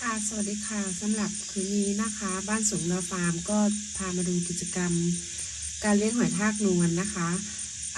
สวัสดีค่ะสำหรับคืนนี้นะคะ บ้านสวนนาฟาร์มก็พามาดูกิจกรรม การเลี้ยงหอยทากนวลนะคะ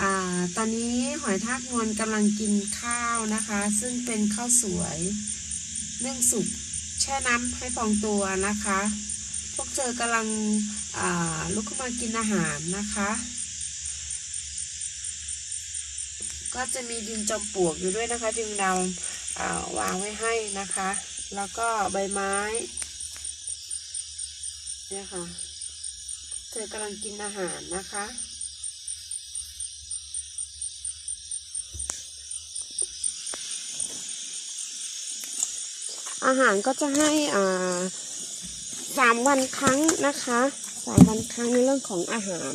อ่าตอนนี้หอยทากนวลกำลังกินข้าวนะคะ ซึ่งเป็นข้าวสวยเนื่องสุกแช่น้ำให้พองตัวนะคะ พวกเธอกำลังลุกขึ้นมากินอาหารนะคะ ก็จะมีดินจอมปลวกอยู่ด้วยนะคะ จึงเราอ่าวางไว้ให้นะคะ แล้วก็ใบไม้เนี่ยค่ะ เธอกำลังกินอาหารนะคะ อาหารก็จะให้อ่าสามวันครั้งนะคะสามวันครั้งในเรื่องของอาหาร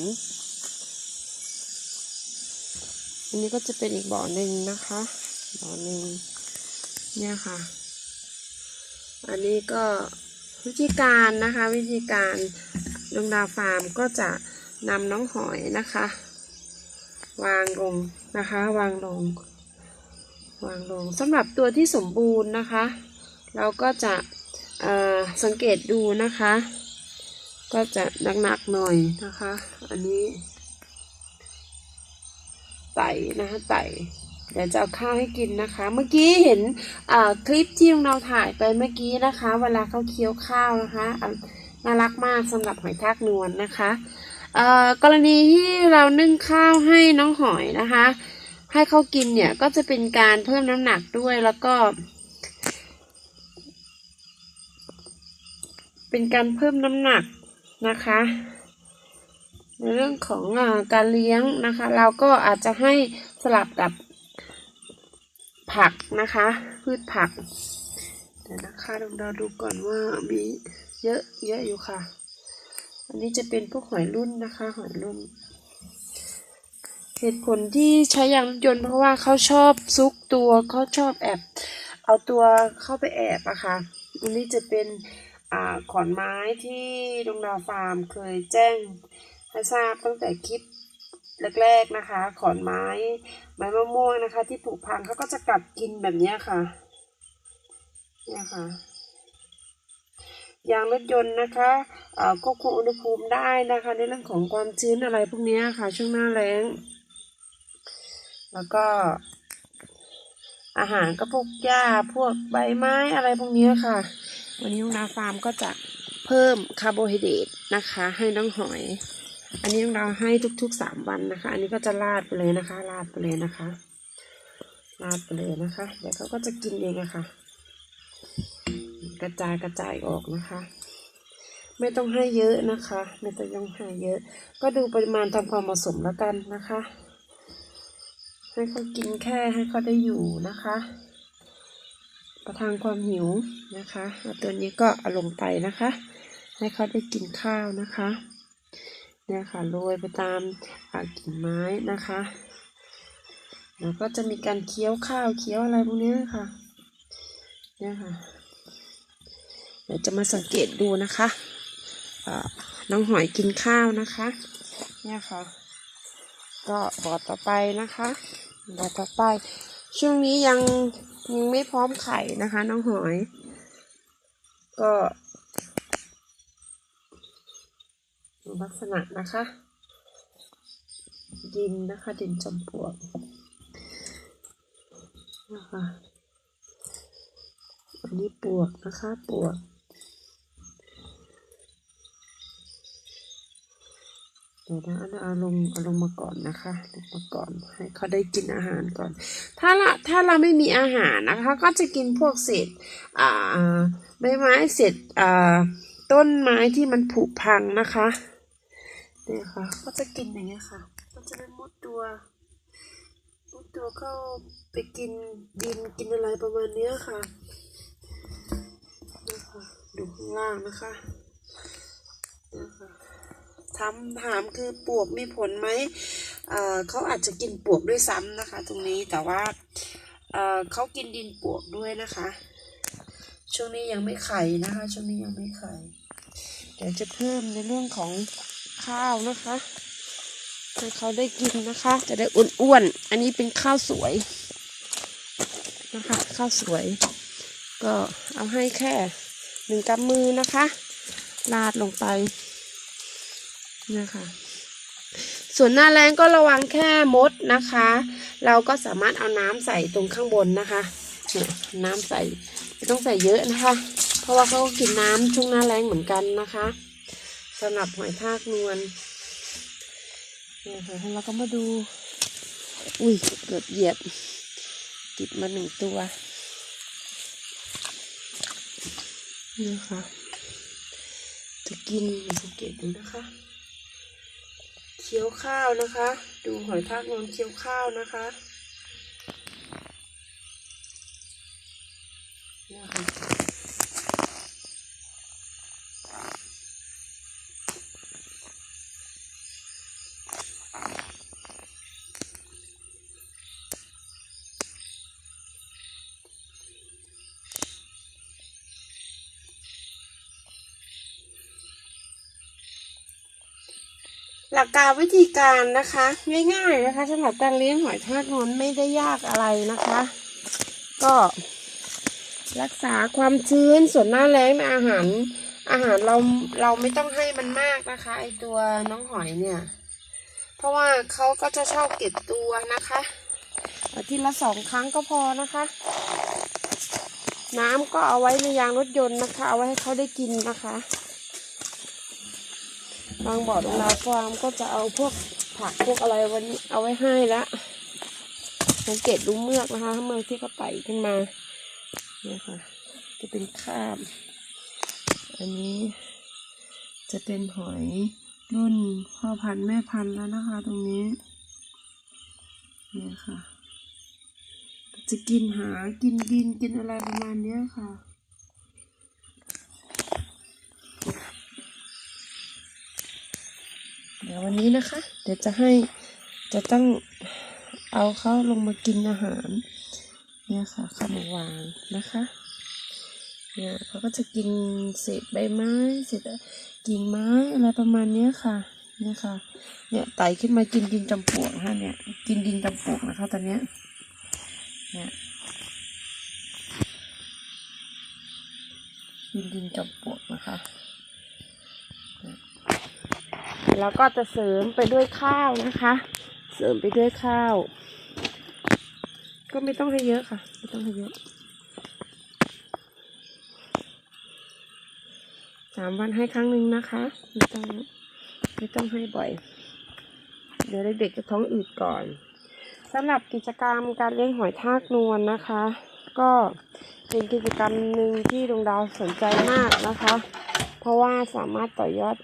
อันนี้ก็จะเป็นอีกบ่อหนึ่งนะคะ บ่อหนึ่งเนี่ยค่ะ อันนี้ก็วิธีการนะคะ วิธีการดวงดาวฟาร์มก็จะนำน้องหอยนะคะ วางลงนะคะ วางลง วางลงสำหรับตัวที่สมบูรณ์นะคะ เราก็จะสังเกตดูนะคะ ก็จะหนักๆหน่อยนะคะ อันนี้ไต่นะคะไต่ เดี๋ยวจะเอาข้าวให้กินนะคะ เมื่อกี้เห็นคลิปที่เราถ่ายไปเมื่อกี้นะคะ เวลาเขาเคี้ยวข้าวนะคะน่ารักมากสำหรับหอยทากนวลนะคะเอ่อกรณีที่เรานึ่งข้าวให้น้องหอยนะคะ ให้เขากินเนี่ยก็จะเป็นการเพิ่มน้ำหนักด้วยแล้วก็ เป็นการเพิ่มน้ำหนักนะคะ ในเรื่องของอการเลี้ยงนะคะ เราก็อาจจะให้สลับกับ ผักนะคะ พืชผักเดี๋ยวนะคะลองเราดูก่อนว่ามีเยอะเยอะอยู่ค่ะ อันนี้จะเป็นพวกหอยรุ่นนะคะ หอยรุ่น เหตุผลที่ใช้ยางรถยนต์เพราะว่าเขาชอบซุกตัวเขาชอบแอบ เอาตัวเข้าไปแอบอะค่ะอันนี้จะเป็นอขอนไม้ที่ดงดาวฟาร์มเคยแจ้งให้ทราบตั้งแต่คลิป แรกๆนะคะ ขอนไม้ ไม้มะม่วงนะคะ ที่ผุพังเขาก็จะกัดกินแบบนี้ค่ะเนี่ยค่ะยางรถยนต์นะคะเอ่อควบคุมอุณหภูมิได้นะคะ ในเรื่องของความชื้นอะไรพวกนี้ค่ะ ช่วงหน้าแล้ง แล้วก็อาหารก็พวกหญ้าพวกใบไม้อะไรพวกนี้ค่ะ วันนี้ลุงนาฟาร์มก็จะเพิ่มคาร์โบไฮเดรตนะคะ ให้น้องหอย อันนี้เราให้ทุกๆสามวันนะคะ อันนี้ก็จะราดไปเลยนะคะราดไปเลยนะคะราดไปเลยนะคะ เดี๋ยวเขาก็จะกินเองอะค่ะ กระจายกระจายออกนะคะ ไม่ต้องให้เยอะนะคะ ไม่ต้องให้เยอะ ก็ดูปริมาณตามความเหมาะสมแล้วกันนะคะ ให้เขากินแค่ให้เขาได้อยู่นะคะ ประทางความหิวนะคะตัวนี้ก็เอาลงไปนะคะ ให้เขาได้กินข้าวนะคะ เนี่ยค่ะโรยไปตามกิ่งไม้นะคะ แล้วก็จะมีการเคี้ยวข้าวเคี้ยวอะไรพวกนี้ค่ะเนี่ยค่ะเดี๋ยวจะมาสังเกตดูนะคะน้องหอยกินข้าวนะคะ เนี่ยค่ะ ก็บอดต่อไปนะคะบอดต่อไป ช่วงนี้ยังยังไม่พร้อมไข่นะคะ น้องหอย ก็ดู ลักษณะนะคะ ดินนะคะดินจอมปลวกนะคะอันนี้ปลวกนะคะปลวกเดี๋ยวนะเอาเอาลงเอาลงมาก่อนนะคะลงมาก่อนให้เขาได้กินอาหารก่อน ถ้าละถ้าเราไม่มีอาหารนะคะ ก็จะกินพวกเศษอ่าใบไม้เศษอ่าต้นไม้ที่มันผุพังนะคะ นี่ยค่ะ ก็จะกินอย่างเงี้ยค่ะก็จะเป็นมุดตัว มุดตัวเข้าไปกินดินกินอะไรประมาณเนี้ยค่ะเนี่ยค่ะ ดูข้างล่างนะคะเนี่ยค่ะถามถามคือปวกมีผลไหมเอ่อเขาอาจจะกินปวกด้วยซ้ำนะคะ ตรงนี้แต่ว่าเอ่อเขากินดินปวกด้วยนะคะ ช่วงนี้ยังไม่ไข่นะคะ ช่วงนี้ยังไม่ไข่เดี๋ยวจะเพิ่มในเรื่องของ ข้าวนะคะให้เขาได้กินนะคะ จะได้อ้วนๆ อันนี้เป็นข้าวสวยนะคะ ข้าวสวย ก็เอาให้แค่หนึ่งกำมือนะคะลาดลงไปนี่ค่ะส่วนหน้าแรงก็ระวังแค่มดนะคะ เราก็สามารถเอาน้ำใส่ตรงข้างบนนะคะเนี่ยน้ำใส่ไม่ต้องใส่เยอะนะคะ เพราะว่าเขาก็กินน้ำช่วงหน้าแรงเหมือนกันนะคะ สำหรับหอยทากนวลเนี่ยค่ะแล้วเราก็มาดู อุ้ยเกือบเหยียบ ติดมาหนึ่งตัวนี่ค่ะ จะกินสังเกตดูนะคะเคี้ยวข้าวนะคะ ดูหอยทากนวลเคี้ยวข้าวนะคะ หลักการวิธีการนะคะง่ายๆนะคะสำหรับการเลี้ยงหอยทากนวลไม่ได้ยากอะไรนะคะ ก็ รักษาความชื้นส่วนหน้าแล้งในอาหาร อาหารเราเราไม่ต้องให้มันมากนะคะไอตัวน้องหอยเนี่ย เพราะว่าเขาก็จะชอบเก็บตัวนะคะอาทิตย์ละสองครั้งก็พอนะคะ น้ำก็เอาไว้ในยางรถยนต์นะคะ เอาไว้ให้เขาได้กินนะคะ บางบ่อโรงนาฟาร์มก็จะเอาพวกผักพวกอะไรวันนี้เอาไว้ให้ละสังเกตดูเมือกนะคะเมือกที่เขาไต่ขึ้นมาเนี่ยค่ะจะเป็นคราบ อันนี้จะเป็นหอยรุ่นพ่อพันธุ์แม่พันธุ์แล้วนะคะ ตรงนี้เนี่ยค่ะ จะกินหากินดินกินอะไรประมาณเนี้ยค่ะ เดี๋ย วันนี้นะคะ เดี๋ยวจะให้จะต้องเอาเขาลงมากินอาหารเนี่ยค่ะเข้ามาวางนะคะเนี่ยเขาก็จะกินเศษใบไม้เศษกิ่งไม้อะไรประมาณเนี้ยค่ะเนี่ยค่ะเนี่ยไต่ขึ้นมากินดินจำปวกนะคะเนี่ยกินดินจำปวกนะคะตอนเนี้ยเนี่ยกินดินจำปวกนะคะ แล้วก็จะเสริมไปด้วยข้าวนะคะ เสริมไปด้วยข้าว ก็ไม่ต้องให้เยอะค่ะ ไม่ต้องให้เยอะสามวันให้ครั้งหนึ่งนะคะ ไม่ต้องไม่ต้องให้บ่อย เดี๋ยวเด็กๆจะท้องอืดก่อนสำหรับกิจกรรมการเลี้ยงหอยทากนวลนะคะ ก็เป็นกิจกรรมหนึ่งที่ดวงดาวสนใจมากนะคะ เพราะว่าสามารถต่อยอด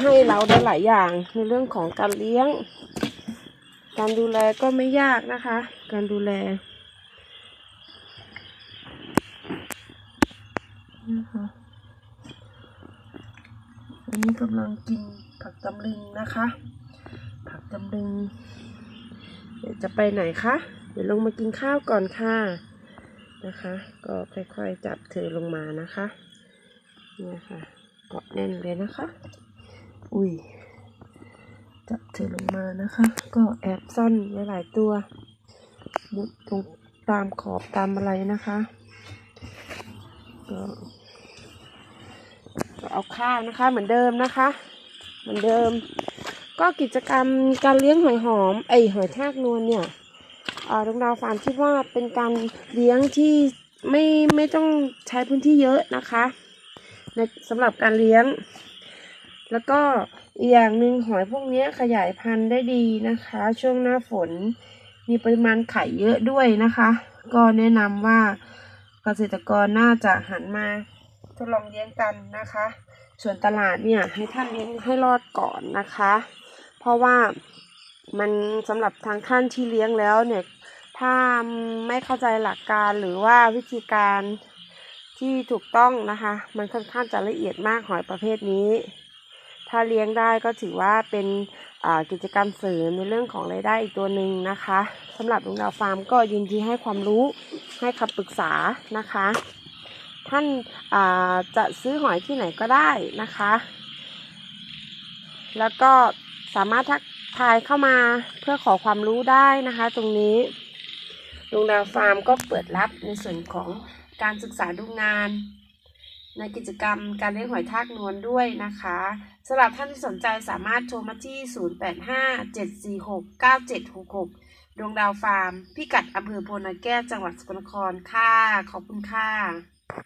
ให้เราได้หลายอย่างในเรื่องของการเลี้ยง การดูแลก็ไม่ยากนะคะ การดูแลนะคะอันนี้กำลังกินผักตำลึงนะคะ ผักตำลึง เดี๋ยวจะไปไหนคะ เดี๋ยวลงมากินข้าวก่อนค่ะนะคะ ก็ค่อยๆจับเธอลงมานะคะ เนี่ยค่ะเกาะแน่นเลยนะคะ อุ้ย จับเธอลงมานะคะ ก็แอบซ่อนไว้หลายตัวมุดตรงตามขอบตามอะไรนะคะ ก็เอาข้าวนะคะเหมือนเดิมนะคะ เหมือนเดิม ก็กิจกรรมการเลี้ยงหอยหอมไอหอยทากนวลเนี่ยอ่าดวงดาวฟาร์มคิดว่าเป็นการเลี้ยงที่ไม่ไม่ต้องใช้พื้นที่เยอะนะคะในสำหรับการเลี้ยง แล้วก็อีกอย่างหนึ่งหอยพวกนี้ขยายพันธุ์ได้ดีนะคะ ช่วงหน้าฝนมีปริมาณไข่เยอะด้วยนะคะ ก็แนะนำว่าเกษตรกรน่าจะหันมาทดลองเลี้ยงกันนะคะ ส่วนตลาดเนี่ยให้ท่านเลี้ยงให้รอดก่อนนะคะ เพราะว่ามันสำหรับทางท่านที่เลี้ยงแล้วเนี่ยถ้าไม่เข้าใจหลักการหรือว่าวิธีการที่ถูกต้องนะคะ มันค่อนข้างจะละเอียดมากหอยประเภทนี้ ถ้าเลี้ยงได้ก็ถือว่าเป็นกิจกรรมเสริมในเรื่องของรายได้อีกตัวหนึ่งนะคะสำหรับลุงดาวฟาร์มก็ยินดีให้ความรู้ให้คำปรึกษานะคะ ท่านาจะซื้อหอยที่ไหนก็ได้นะคะ แล้วก็สามารถทักทายเข้ามาเพื่อขอความรู้ได้นะคะ ตรงนี้ลุงดาวฟาร์มก็เปิดรับในส่วนของการศึกษาดูงาน ในกิจกรรมการเลี้ยงหอยทากนวลด้วยนะคะสำหรับท่านที่สนใจสามารถโทรมาที่ 0857469766 ดวงดาวฟาร์ม พิกัดอำเภอโพนาแก้วจังหวัดสกลนครค่ะ ขอบคุณค่ะ